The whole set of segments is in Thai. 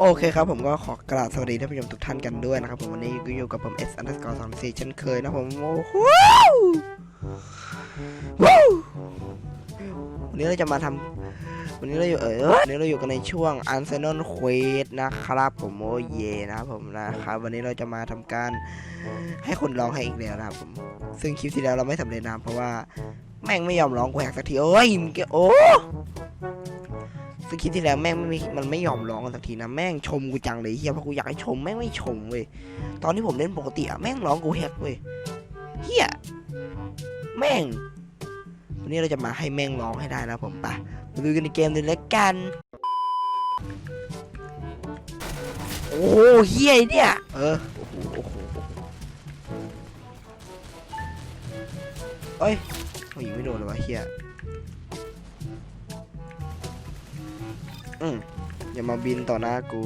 โอเคครับผมก็ขอกราบสวัสดีท่านผู้ชมทุกท่านกันด้วยนะครับผมวันนี้ก็อยู่กับผม S underscore สามสี่เช่นเคยนะผมโอ้โหวันนี้เราจะมาทำวันนี้เราอยู่เออวันนี้เราอยู่กันในช่วง a r s e n a l Quest นะครับผมโอเยนะครับผมนะครับวันนี้เราจะมาทำการให้คนร้องให้อีกแล้วนะครับผมซึ่งคลิปที่แล้วเราไม่สำเร็จนะเพราะว่าแม่งไม่ยอมร้องกูแหกสักทีโอ้ยมึงแกโอ้ ซึ่งคลิปที่แล้วแม่งไม่มีมันไม่ยอมร้องกันสักทีนะแม่งชมกูจังเลยเฮียเพราะกูอยากให้ชมแม่งไม่ชมเว้ยตอนที่ผมเล่นปกติอะแม่งร้องกูแฮกเว้ยเฮียแม่งวันนี้เราจะมาให้แม่งร้องให้ได้นะผมไปมาดูกันในเกมเลยแล้วกันโอ้เฮียเนี่ยเออโอ้โหโอ้โหเอ้ยโอ้ยไม่โดนเลยวะเฮีย อืมอย่ามาบินต่อหน้ากู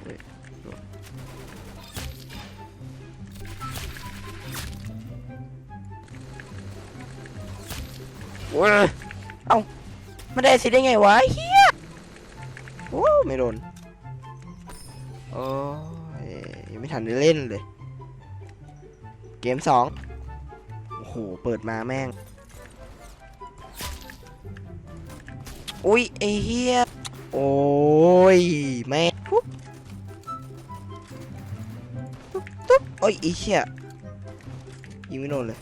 เฮ้ยโอ้ยเอ้าไม่ได้สิได้ไงวะเฮียโอ้ไม่โดนโอ้ยยังไม่ทันได้เล่นเลย เกมสองโอ้โห เปิดมาแม่ง อุ้ยไอ้เฮียโอ้ยแม่ปุ๊บตุ๊บตุ๊บโอ้ยไอ้เฮียยิงไม่โดนเลย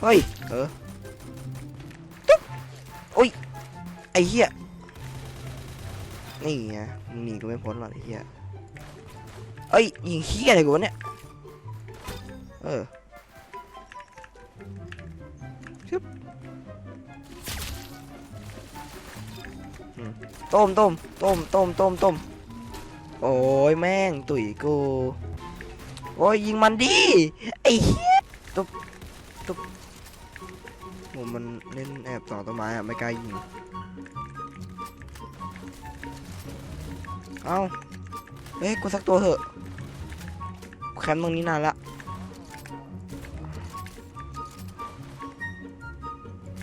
เฮ้ยเออตุ๊บโอ้ยไอ้เฮียนี่ไงมึงหนีก็ไม่พ้นหรอกไอ้เฮียเอ้ยยิงเฮียอะไรกูวะเนี่ยเออ ต้มต้มต้มต้มต้มต้มโอ้ยแม่งตุ๋ยกู โอ้ยยิงมันดิไอ้เหี้ยตุ๊บตุ๊บผมมันเล่นแอบสองต้นไม้อะไม่กล้ายิง เอาเฮ้ยกูสักตัวเถอะแคมป์ตรงนี้นานละ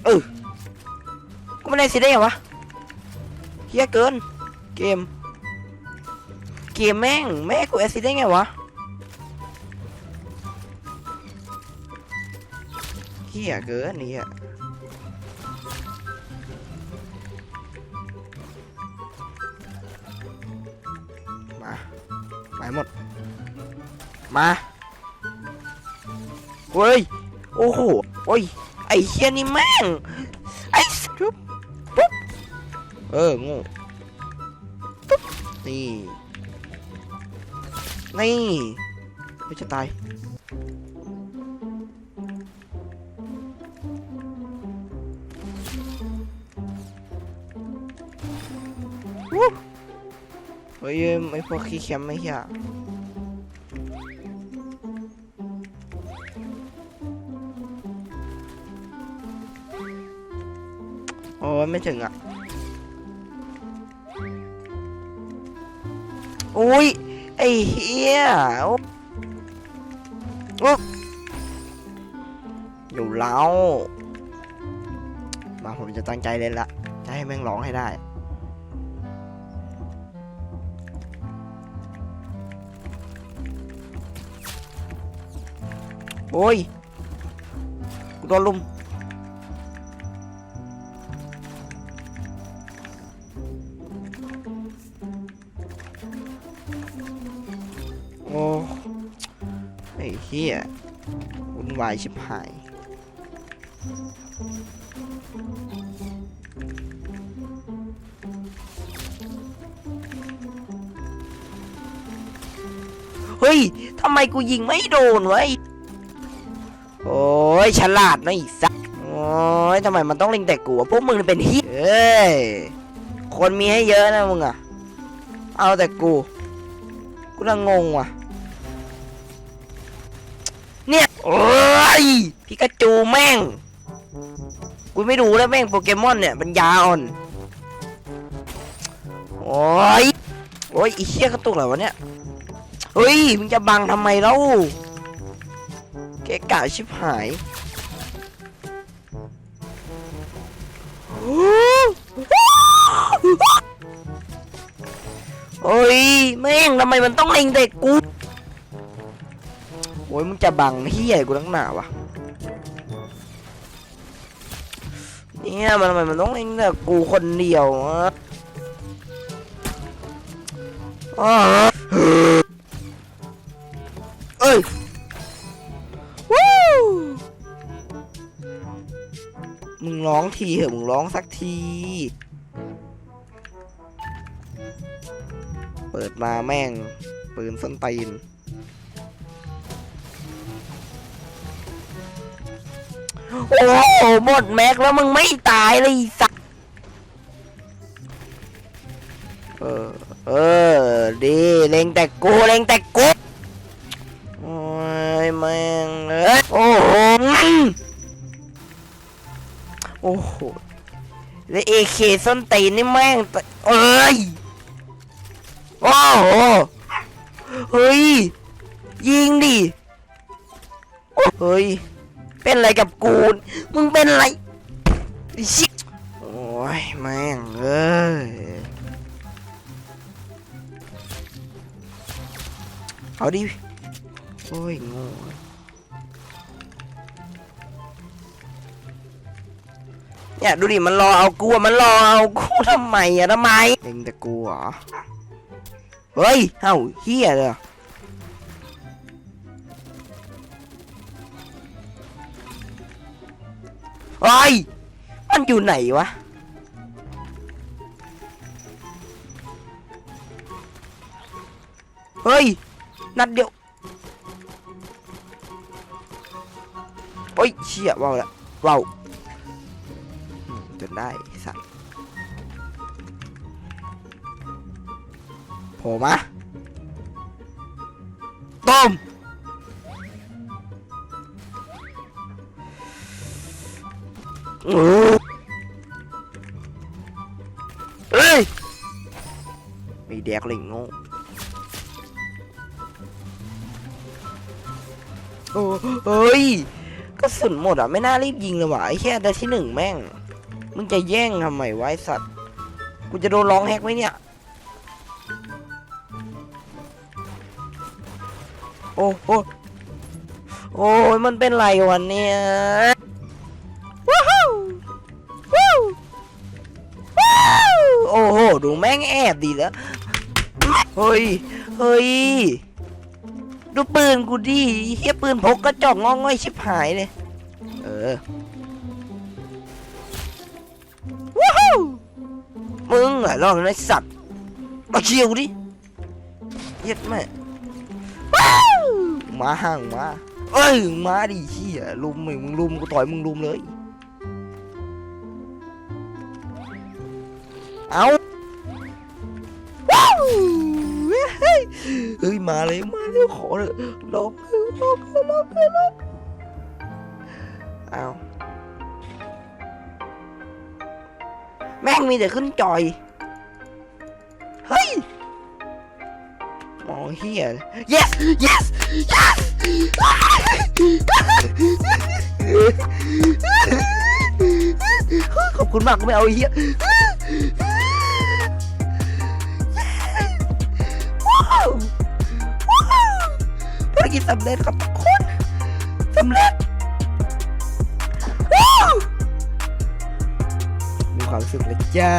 เออกูไม่ได้สิได้ไงวะ เฮียเกิน เกม เกมแม่ง แม่กูแอซิดได้ไงวะเฮียเกินนี่อะมาไปหมด มาเว้ย โอ้โห โอ้ย ไอ้เฮียนี่แม่ง เออโงูตุ๊บนี่ นี่ไม่จะตาย วู้เฮ้ยไอ้พวกขี้แคมไม่เหี้ยโอ้ยไม่ถึงอะ อุ้ยไอ้เฮียอ้โอ้อยู่แล้ว มาผมจะตั้งใจเล่นละ จะให้แม่งร้องให้ได้ โอ้ยกูโดนลุม เหี้ยวุ่นวายชิบหาย เฮ้ย ทำไมกูยิงไม่โดนวะโอ้ย ฉลาดนะอีสัสโอ้ยทำไมมันต้องเล็งแต่กูวะพวกมึงเป็นฮียเอ้ย คนมีให้เยอะนะมึงอะเอาแต่กู กูละงงว่ะ โอ้ยพิกาจูแม่ง กูไม่รู้แล้วแม่งโปเกมอนเนี่ยมันยาอ่อน โอ้ย โอ้ยไอีเชี่ยกระตุกเหรอวะเนี่ย เฮ้ย มึงจะบังทำไมเล่าเกะกะชิบหายโอ้ยแม่งทำไมมันต้องเล็งเด็กกู ยมึงจะบังเฮียกูตั้งหนาวะเนี่ยมันทำไมมันต้องเล็งแต่กูคนเดียวอะอ้าวเอ้ยวู้มึงร้องทีเหอะมึงร้องสักที เปิดมาแม่งปืนส้นตีน โอ้โหหมดแม็กแล้วมึงไม่ตายเลยไอ้สัสเออ เออ ดีเล็งแต่กูเล็งแต่กูโอ้ยแม่งเอ้ยโอ้โหโอ้โหแล้วเอเคส้นตีนนี่แม่งตะเอ้ยโอ้โหเฮ้ยยิงดิโอ้เฮ้ย เป็นอะไรกับกู มึงเป็นอะไรไอ้ชิโอ้ยแม่งเอ้ยเอาดิ โอ้ยโง่เนี่ยดูดิมันรอเอากูอะมันรอเอากูทำไมอะทำไมเองแต่กูเหรอ เฮ้ย เอ้าเฮียเลย เหรอเฮ้ยมันอยู่ไหนวะ เฮ้ย นัดเดียวโอ้ยเชี่ยว้าวละว้าวจนได้สัตว์โผล่มาต้ม เอ้ยไม่แดกเลยโง่โอ้เฮ้ยกระสุนหมดอะ ไม่น่ารีบยิงเลยว่ะไอ้แค่ได้ที่หนึ่งแม่ง มึงจะแย่งทำไมไอ้สัตว์ กูจะโดนร้องแฮกไหมเนี่ย โอ้โหโอ้ยมันเป็นไรวันเนี่ย ดูแม่งแอบดีแล้ว เฮ้ย เฮ้ย ดูปืนกูดิเฮียปืนพกกระจอกงอง่อยชิบหายเลย เออ ว้าวมึงอะลองไอ้สัตว์มาเชียวดิเย็ดแม่ว้าวมาห่างมาเอ้ยมาดิเฮียลุมมึงมึงลุมกูต่อยมึงลุมเลย เอา เฮ้ยมาเลยมาเลยขอเลยลองเลยลองเลยลองเลยลองเอาแม่งมีแต่ขึ้นจอย เฮ้ยมองเฮีย yes yes yes ขอบคุณมากกูไม่เอาเฮีย กิจสำเร็จครับทุกคนสำเร็จว้าวมีความสุขเลยจ้า